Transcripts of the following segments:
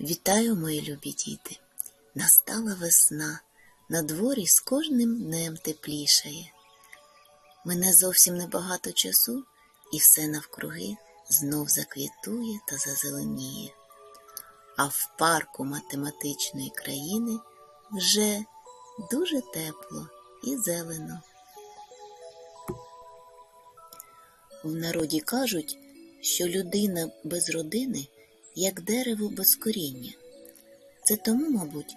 Вітаю, мої любі діти! Настала весна, на дворі з кожним днем теплішає. Мине зовсім небагато часу, і все навкруги знов заквітує та зазеленіє. А в парку математичної країни вже дуже тепло і зелено. В народі кажуть, що людина без родини як дерево без коріння. Це тому, мабуть,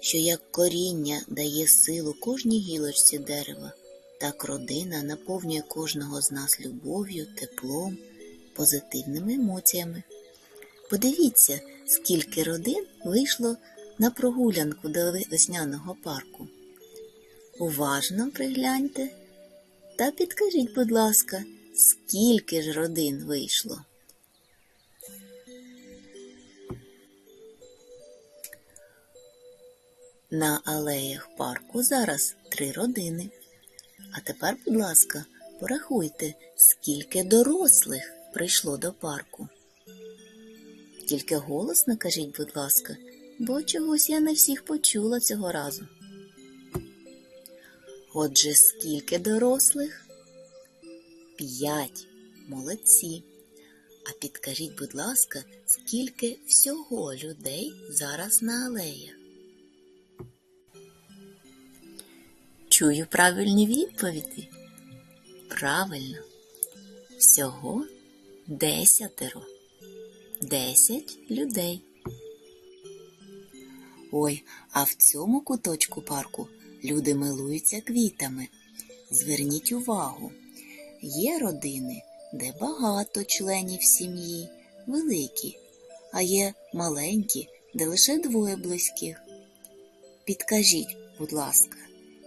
що як коріння дає силу кожній гілочці дерева, так родина наповнює кожного з нас любов'ю, теплом, позитивними емоціями. Подивіться, скільки родин вийшло на прогулянку до весняного парку. Уважно пригляньте та підкажіть, будь ласка, скільки ж родин вийшло. На алеях парку зараз три родини. А тепер, будь ласка, порахуйте, скільки дорослих прийшло до парку. Тільки голосно кажіть, будь ласка, бо чогось я не всіх почула цього разу. Отже, скільки дорослих? П'ять. Молодці. А підкажіть, будь ласка, скільки всього людей зараз на алеях? Чую правильні відповіді. Правильно. Всього десятеро. Десять людей. Ой, а в цьому куточку парку люди милуються квітами. Зверніть увагу, є родини, де багато членів сім'ї, великі, а є маленькі, де лише двоє близьких. Підкажіть, будь ласка,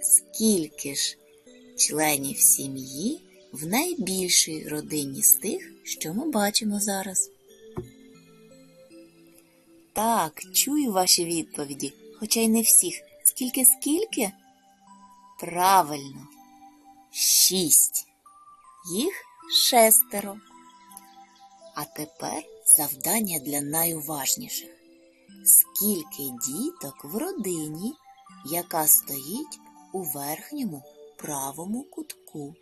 скільки ж членів сім'ї в найбільшій родині з тих, що ми бачимо зараз? Так, чую ваші відповіді, хоча й не всіх. Скільки, скільки? Правильно, шість. Їх шестеро. А тепер завдання для найуважніших. Скільки діток в родині, яка стоїть у верхньому правому кутку?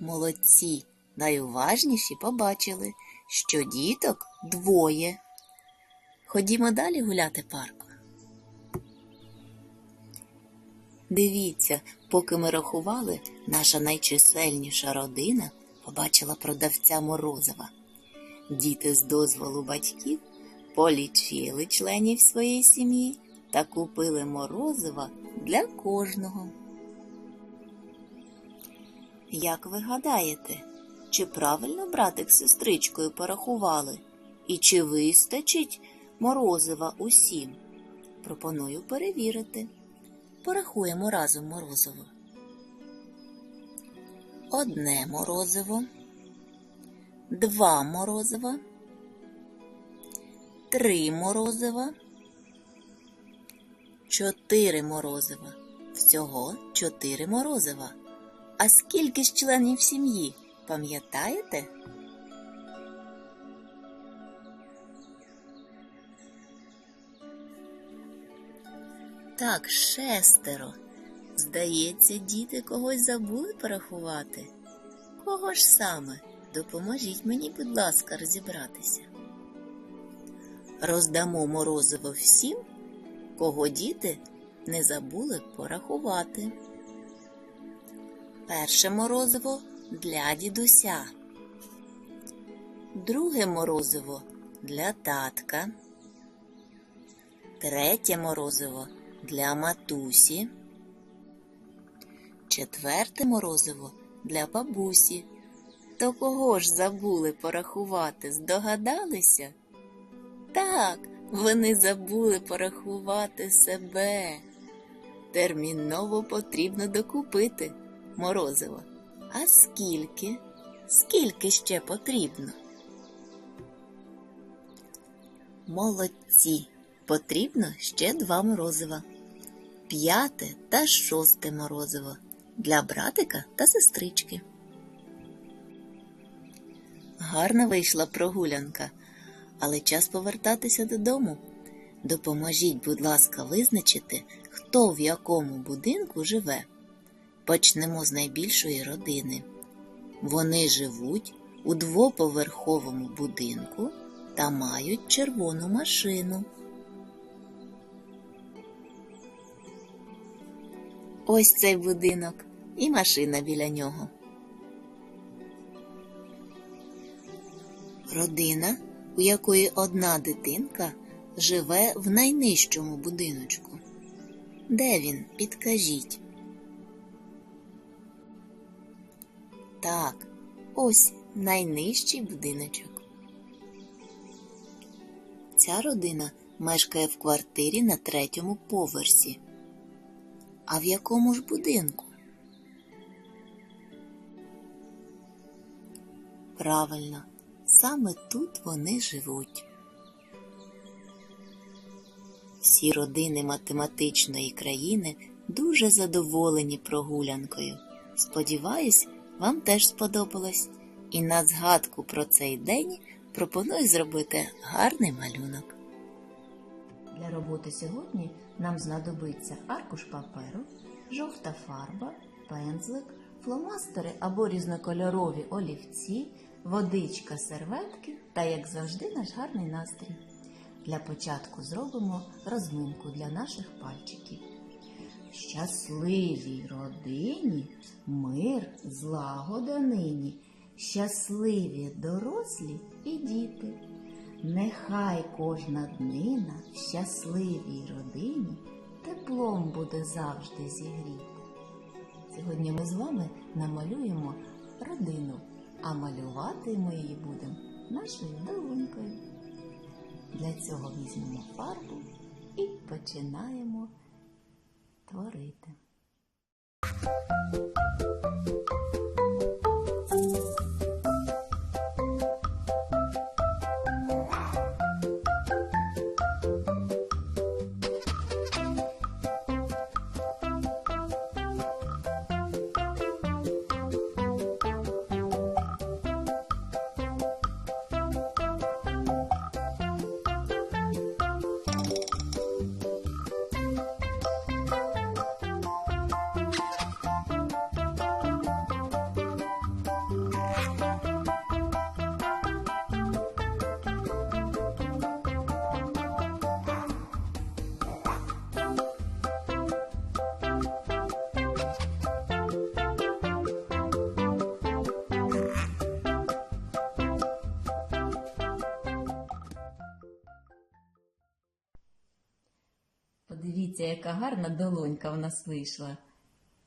Молодці, найуважніші побачили, що діток двоє. Ходімо далі гуляти парком. Дивіться, поки ми рахували, наша найчисельніша родина побачила продавця Морозова. Діти з дозволу батьків полічили членів своєї сім'ї та купили морозива для кожного. Як ви гадаєте, чи правильно братик з сестричкою порахували? І чи вистачить морозива усім? Пропоную перевірити. Порахуємо разом морозиво. Одне морозиво, два морозива, три морозива, чотири морозива. Всього чотири морозива. А скільки ж членів сім'ї, пам'ятаєте? Так, шестеро. Здається, діти когось забули порахувати. Кого ж саме? Допоможіть мені, будь ласка, розібратися. Роздамо морозиво всім, кого діти не забули порахувати. Перше морозиво для дідуся. Друге морозиво для татка. Третє морозиво для матусі. Четверте морозиво для бабусі. То кого ж забули порахувати? Здогадалися? Так, вони забули порахувати себе. Терміново потрібно докупити морозиво. А скільки? Скільки ще потрібно? Молодці! Потрібно ще два морозива. П'яте та шосте морозиво для братика та сестрички. Гарна вийшла прогулянка. Але час повертатися додому. Допоможіть, будь ласка, визначити, хто в якому будинку живе. Почнемо з найбільшої родини. Вони живуть у двоповерховому будинку та мають червону машину. Ось цей будинок і машина біля нього. Родина, у якої одна дитинка живе в найнижчому будиночку. Де він? Підкажіть. Так, ось найнижчий будиночок. Ця родина мешкає в квартирі на третьому поверсі. А в якому ж будинку? Правильно, саме тут вони живуть. Всі родини математичної країни дуже задоволені прогулянкою. Сподіваюсь, вам теж сподобалось. І на згадку про цей день пропоную зробити гарний малюнок. Для роботи сьогодні нам знадобиться аркуш паперу, жовта фарба, пензлик, фломастери або різнокольорові олівці, водичка, серветки та, як завжди, наш гарний настрій. Для початку зробимо розминку для наших пальчиків. Щасливій родині мир, злагода нині, щасливі дорослі і діти. Нехай кожна днина в щасливій родині теплом буде завжди зігріта. Сьогодні ми з вами намалюємо родину, а малювати ми її будемо нашою долонькою. Для цього візьмемо фарбу і починаємо творити. Подивіться, яка гарна долонька в нас вийшла.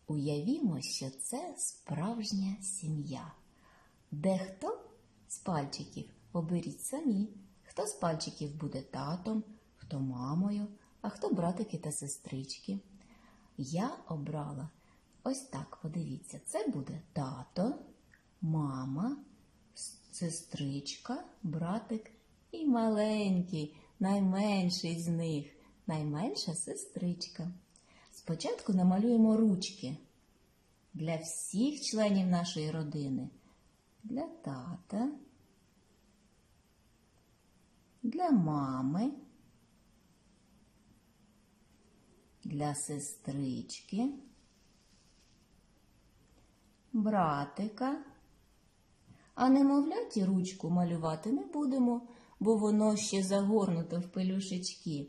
Уявімо, що це справжня сім'я. Де хто з пальчиків оберіть самі. Хто з пальчиків буде татом, хто мамою, а хто братики та сестрички. Я обрала ось так, подивіться, це буде тато, мама, сестричка, братик і маленький, найменший з них, найменша сестричка. Спочатку намалюємо ручки для всіх членів нашої родини. Для тата, для мами, для сестрички, братика. А немовляті ручку малювати не будемо, бо воно ще загорнуто в пелюшечки.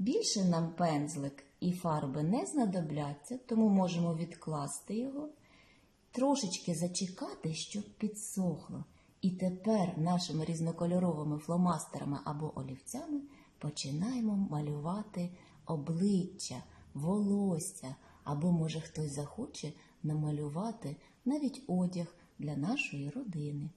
Більше нам пензлик і фарби не знадобляться, тому можемо відкласти його, трошечки зачекати, щоб підсохло. І тепер нашими різнокольоровими фломастерами або олівцями починаємо малювати обличчя, волосся, або, може, хтось захоче намалювати навіть одяг для нашої родини.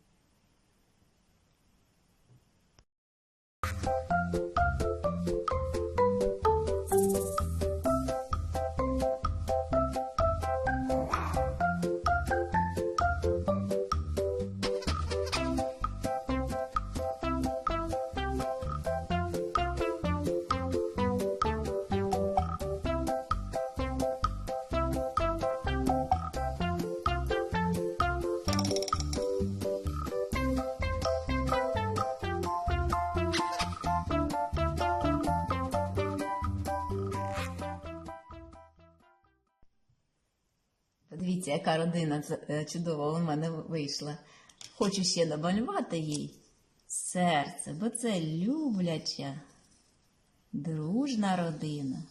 Дивіться, яка родина е, чудова у мене вийшла. Хочу ще намалювати їй серце, бо це любляча, дружна родина.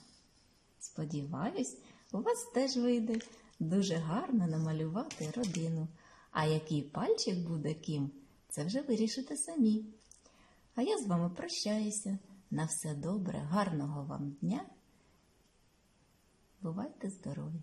Сподіваюсь, у вас теж вийде дуже гарно намалювати родину. А який пальчик буде ким, це вже вирішите самі. А я з вами прощаюся. На все добре, гарного вам дня. Бувайте здорові!